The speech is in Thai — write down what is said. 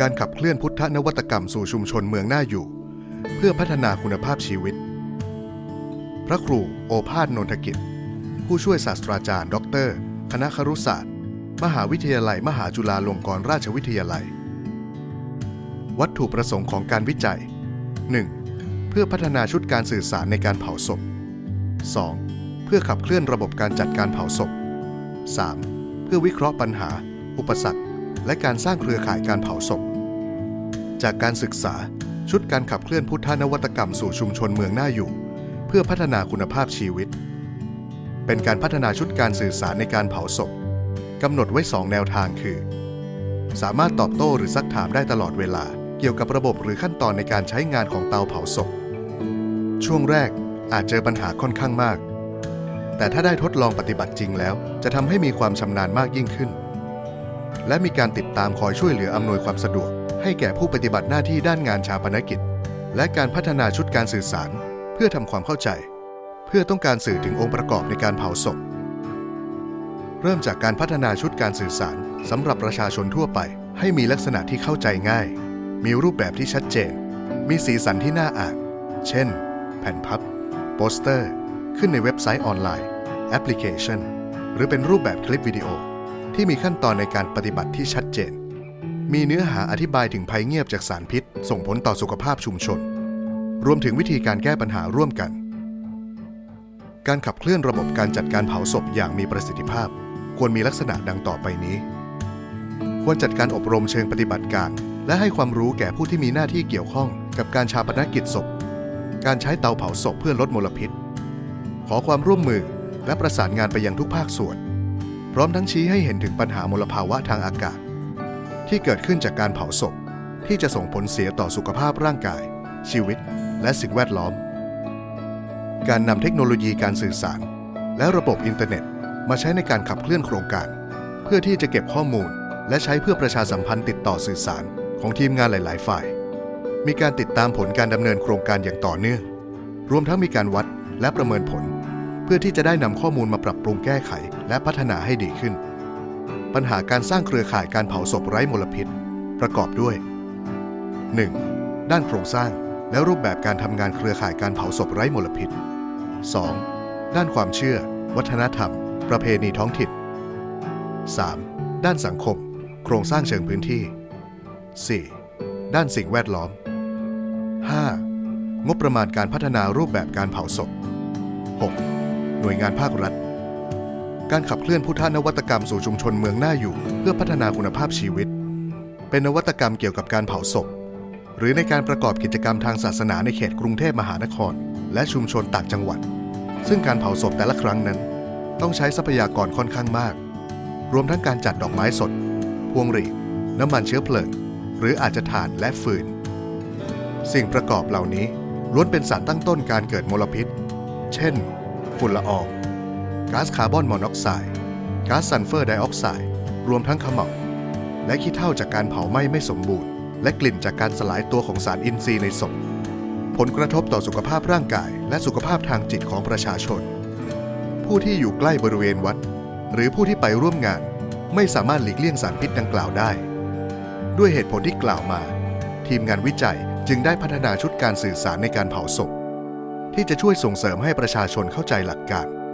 การขับเคลื่อนพุทธนวัตกรรมสู่ชุมชนเมืองหน่าอยู่ เพื่อพัฒนาคุณภาพชีวิต พระครูโอภาสนนทกิจ ผู้ช่วยศาสตราจารย์ ดร คณะครุศาสตร์ มหาวิทยาลัย มหาจุฬาลงกรณราชวิทยาลัย วัตถุประสงค์ของการวิจัย 1. เพื่อพัฒนาชุดการสื่อสารในการเผาศพ 2. เพื่อขับเคลื่อนระบบการจัดการเผาศพ 3. เพื่อวิเคราะห์ปัญหา อุปสรรค และการสร้างเครือข่ายการเผาศพ จากการศึกษาชุดการขับเคลื่อนพุทธนวัตกรรมสู่ชุมชนเมืองหน่าอยู่ เพื่อพัฒนาคุณภาพชีวิต เป็นการพัฒนาชุดการสื่อสารในการเผาศพกำหนดไว้ 2 แนวทางคือ สามารถตอบโต้หรือซักถามได้ตลอดเวลา เกี่ยวกับระบบหรือขั้นตอนในการใช้งานของเตาเผาศพ ช่วงแรกอาจเจอปัญหาค่อนข้างมาก แต่ถ้าได้ทดลองปฏิบัติจริงแล้ว จะทำให้มีความชำนาญมากยิ่งขึ้น และมีการติดตามคอยช่วยเหลืออำนวยความสะดวก ให้แก่ผู้ปฏิบัติหน้าที่ด้านงานชาปนกิจ และการพัฒนาชุดการสื่อสาร เพื่อทำความเข้าใจ เพื่อต้องการสื่อถึงองค์ประกอบในการเผาศพ เริ่มจากการพัฒนาชุดการสื่อสารสำหรับประชาชนทั่วไป ให้มีลักษณะที่เข้าใจง่าย มีรูปแบบที่ชัดเจน มีสีสันที่น่าอ่าน เช่น แผ่นพับ โปสเตอร์ ขึ้นในเว็บไซต์ออนไลน์ แอปพลิเคชัน หรือเป็นรูปแบบคลิปวิดีโอ ที่มีขั้นตอนในการปฏิบัติที่ชัดเจน มีเนื้อหาอธิบายถึงภัยเงียบจากสารพิษ ส่งผลต่อสุขภาพชุมชน รวมถึงวิธีการแก้ปัญหาร่วมกัน การขับเคลื่อนระบบการจัดการเผาศพอย่างมีประสิทธิภาพ ควรมีลักษณะดังต่อไปนี้ ควรจัดการอบรมเชิงปฏิบัติการ และให้ความรู้แก่ผู้ที่มีหน้าที่เกี่ยวข้องกับการชาปนกิจศพ การใช้เตาเผาศพเพื่อลดมลพิษ ขอความร่วมมือและประสานงานไปยังทุกภาคส่วน พร้อมทั้งชี้ให้เห็นถึงปัญหามลภาวะทางอากาศ ที่เกิดขึ้นจากการเผาศพ ที่จะส่งผลเสียต่อสุขภาพร่างกาย ชีวิต และสิ่งแวดล้อม การนำเทคโนโลยีการสื่อสาร และระบบอินเทอร์เน็ต มาใช้ในการขับเคลื่อนโครงการ เพื่อที่จะเก็บข้อมูล และใช้เพื่อประชาสัมพันธ์ติดต่อสื่อสารของทีมงานหลาย ๆ ฝ่าย มีการติดตามผลการดำเนินโครงการอย่างต่อเนื่อง รวมทั้งมีการวัดและประเมินผล เพื่อที่จะได้นำข้อมูลมาปรับปรุงแก้ไข และพัฒนาให้ดีขึ้น ปัญหาการสร้างเครือข่ายการเผาศพไร้มลพิษ ประกอบด้วย 1. ด้านโครงสร้างและรูปแบบการทำงานเครือข่ายการเผาศพไร้มลพิษ 2. ด้านความเชื่อ วัฒนธรรม ประเพณีท้องถิ่น 3. ด้านสังคม โครงสร้างเชิงพื้นที่ 4. ด้านสิ่งแวดล้อม 5. งบประมาณการพัฒนารูปแบบการเผาศพ 6. หน่วยงานภาครัฐ การขับเคลื่อนพุทธนวัตกรรมสู่ชุมชนเมืองหน่าอยู่ เพื่อพัฒนาคุณภาพชีวิต เป็นนวัตกรรมเกี่ยวกับการเผาศพ หรือในการประกอบกิจกรรมทางศาสนาในเขตกรุงเทพมหานคร และชุมชนต่างจังหวัด ซึ่งการเผาศพแต่ละครั้งนั้น ต้องใช้ทรัพยากรค่อนข้างมาก รวมทั้งการจัดดอกไม้สด พวงหรีดน้ำมันเชื้อเพลิง หรืออาจจะถ่านและฟืน สิ่งประกอบเหล่านี้ล้วนเป็นสารตั้งต้นการเกิดมลพิษ เช่น ฝุ่นละออง ก๊าซคาร์บอนมอนอกไซด์ก๊าซซัลเฟอร์ไดออกไซด์รวมทั้งขมเหลาวและขี้เถ้าจากการเผาไหม้ไม่สมบูรณ์ และกลิ่นจากการสลายตัวของสารอินทรีย์ในศพผลกระทบต่อสุขภาพร่างกาย และสุขภาพทางจิตของประชาชน ผู้ที่อยู่ใกล้บริเวณวัด หรือผู้ที่ไปร่วมงาน ไม่สามารถหลีกเลี่ยงสารพิษดังกล่าวได้ ด้วยเหตุผลที่กล่าวมา ทีมงานวิจัยจึงได้พัฒนาชุดการสื่อสารในการเผาศพ ที่จะช่วยส่งเสริมให้ประชาชนเข้าใจหลักการ